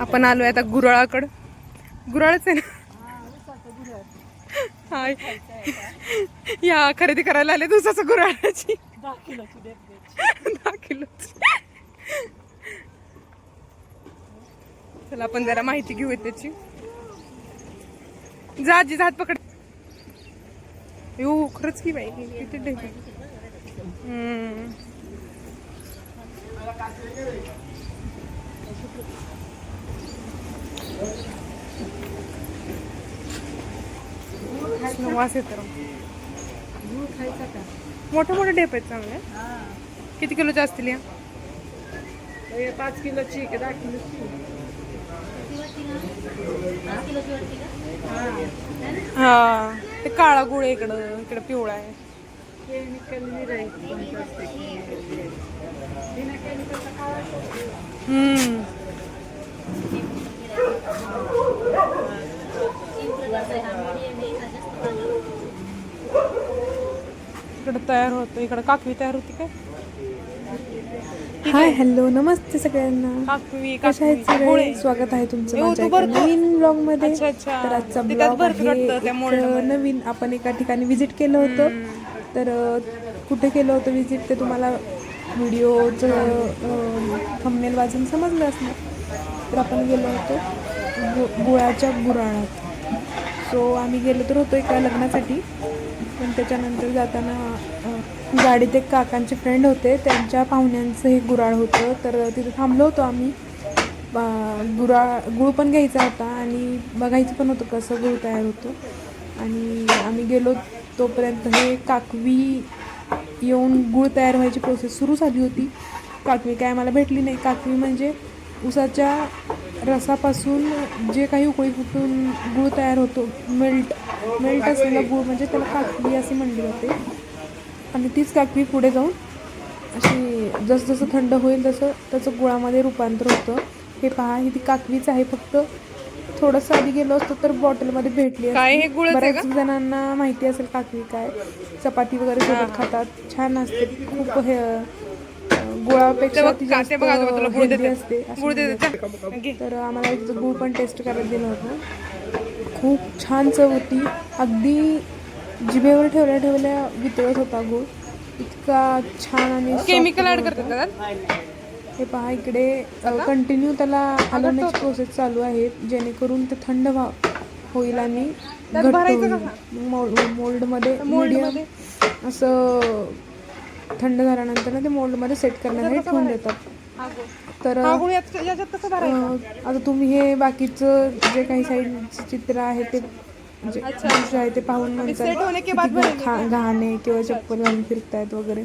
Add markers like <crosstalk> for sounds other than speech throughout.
आपण आलो आहे आता गुराळाकडं. गुराळच आहे ना? हाय. या खरेदी करायला आले दिवसाचं गुराळाची दहा किलो चला आपण जरा माहिती घेऊया त्याची. जा जी जात पकड. यो खरंच की बाई किती हम्म. वास येतो मोठे मोठे डेप आहेत चांगले. किती किलोचे असतील या पाच किलोची का दहा किलोची हा ते काळा गुळ इकडं इकडं पिवळा आहे. हम्म. इकडं तयार होतं इकडं काकवी तयार होती काय? हाय हॅलो नमस्ते सगळ्यांना. काकवी कशा आहेत. सगळे? स्वागत आहे तुमचं एवढं माझ्या तू एका भरतो? नवीन ब्लॉगमध्ये अच्छा, अच्छा. तर आजचा ते त्यात ब्लॉग भरपूर आहे वाटतं त्या एक मोल्डमध्ये. नवीन आपण एका ठिकाणी विजिट केलं होतं. तर अ, कुठे केलं होतं विजिट ते तुम्हाला व्हिडिओचं थंबनेल वाचून समजलं असणार. तर आपण गेलो होतो गु गुळाच्या गुराळात. सो आम्ही गेलो तर होतो एका लग्नासाठी. पण त्याच्यानंतर जाताना गाडीत एक काकांचे फ्रेंड होते. त्यांच्या पाहुण्यांचं हे गुराळ होतं. तर तिथे थांबलो होतो आम्ही. गुराळ गुळ पण घ्यायचा होता आणि बघायचं पण होतं कसं गुळ तयार होतो. आणि आम्ही गेलो तोपर्यंत हे काकवी येऊन गुळ तयार व्हायची प्रोसेस सुरू झाली होती. काकवी काय आम्हाला भेटली नाही. काकवी म्हणजे उसाच्या रसापासून जे काही उकळी फुटून गुळ तयार होतो मेल्ट मेल्ट असलेला गुळ म्हणजे त्याला काकवी असे म्हणले जाते. आणि तीच काकवी पुढे जाऊन अशी जसजसं थंड होईल तसं त्याचं गुळामध्ये रूपांतर होतं. हे पहा ही ती काकवीच आहे. फक्त थोडंसं आधी गेलो असतो तर बॉटलमध्ये भेटली काय. हे बऱ्याच जणांना माहिती असेल काकवी काय. चपाती वगैरे सोबत खातात. छान असते. खूप हे गुळापेक्षा ती का- ते जास्त बघा तुला गुळ healthy देते. असते गुळ. देते. घे. तर आम्हाला तिथं गूळ पण टेस्ट करायला दिलं होतं. खूप छान चव होती. अगदी जिभेवर ठेवल्या ठेवल्या वितळत होता गूळ. इतका छान आणि केमिकल ऍड करतात? हे पहा इकडे कंटिन्यू त्याला हलवण्याची प्रोसेस चालू आहे. जेणेकरून ते थंड व्हा होईल आणि घट्ट होईल. मोल्ड मोल्डमध्ये मीडियम असं थंड झाल्यानंतर ना ते मोल्डमध्ये सेट करण्यासाठी ठेवून देतात. तर आता तुम्ही हे बाकीचं जे काही साईडचे चित्र आहे ते म्हणजे आहे ते पाहून म्हणतात घाण किंवा चप्पल घालून फिरतायत वगैरे.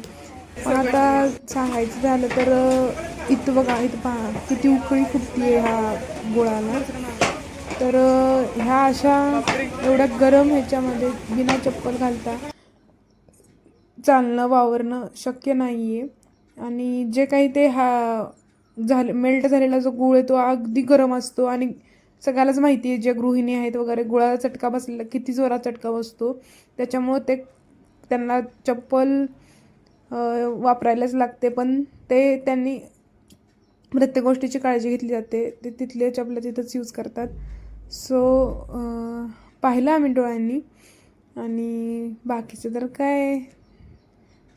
पण आता सांगायचं झालं तर इथं बघा इथं पहा किती उकळी फुटतीये ह्या गुळाला. तर ह्या अशा एवढ्या गरम ह्याच्यामध्ये बिना चप्पल घालता चालणं वावरणं शक्य नाही आहे आणि जे काही ते हा झाले मेल्ट झालेला जो गुळ आहे तो अगदी गरम असतो. आणि सगळ्यालाच माहिती आहे ज्या गृहिणी आहेत वगैरे गुळाला चटका बसलेला किती जोरात चटका बसतो. त्याच्यामुळं ते त्यांना चप्पल वापरायलाच लागते. पण ते त्यांनी प्रत्येक गोष्टीची काळजी घेतली जाते. ते तिथले चपलं तिथंच यूज करतात. सो पाहिलं आम्ही डोळ्यांनी. आणि बाकीचं तर काय?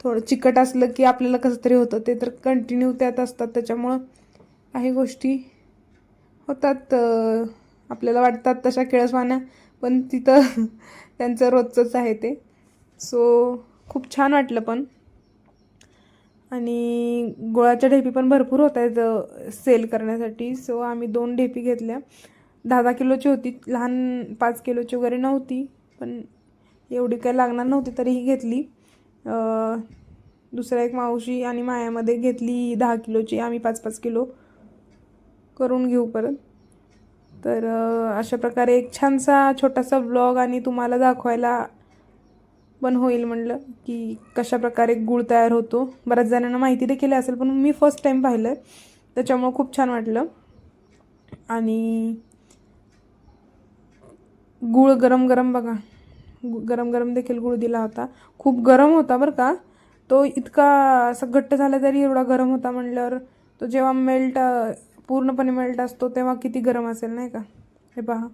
थोडं चिकट असलं की आपल्याला कसं तरी होतं. ते तर कंटिन्यू त्यात असतात. त्याच्यामुळं काही गोष्टी होतात. आपल्याला वाटतात तशा किळसवाण्या पण तिथं <laughs> त्यांचं रोजचंच आहे ते. सो खूप छान वाटलं पण. आणि गुळाच्या ढेपी पण भरपूर होत आहेत सेल करण्यासाठी. सो आम्ही दोन ढेपी घेतल्या. दहा दहा किलोची होती. लहान पाच किलोची वगैरे नव्हती. पण एवढी काही लागणार नव्हती तरीही घेतली. दुसऱ्या एक मावशी आणि मायामध्ये घेतली दहा किलोची आम्ही पाच पाच किलो करून घेऊ परत. तर अशा प्रकारे एक छानसा छोटासा ब्लॉग आणि तुम्हाला दाखवायला पण होईल म्हणलं की कशा प्रकारे गूळ तयार होतो. बऱ्याच जणांना माहिती देखील असेल पण मी फर्स्ट टाईम पाहिलं आहे त्याच्यामुळं खूप छान वाटलं. आणि गूळ गरम गरम बघा. गरम गरम देखील गूळ दिला होता. खूप गरम होता बरं का. तो इतका असं घट्ट झाला तरी एवढा गरम होता म्हणल्यावर तो जेव्हा मेल्ट पूर्णपणे मेल्ट असतो तेव्हा किती गरम असेल नाही का. हे पहा.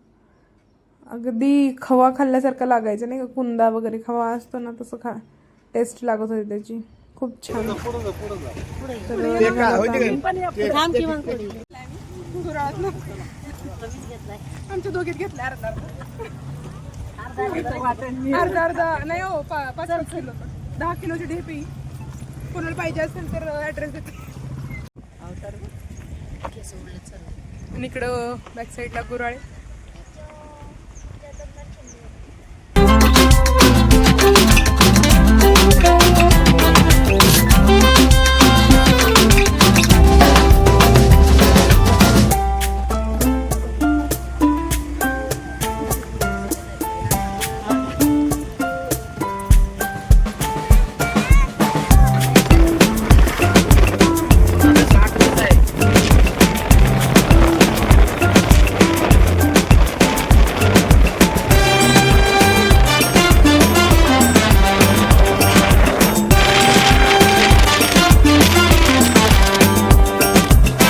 अगदी खवा खाल्ल्यासारखं लागायचं नाही का. कुंदा वगैरे खवा असतो ना तसं खा टेस्ट लागत होती त्याची. खूप छान. आमच्या दोघीत घेतल्या अर्धा अर्धा. नाही हो पा- पाच पाच किलो. दहा किलोची ढेपी. कोणाला पाहिजे असेल तर ॲड्रेस देते. आणि इकडं बॅक साईडला गुराळे.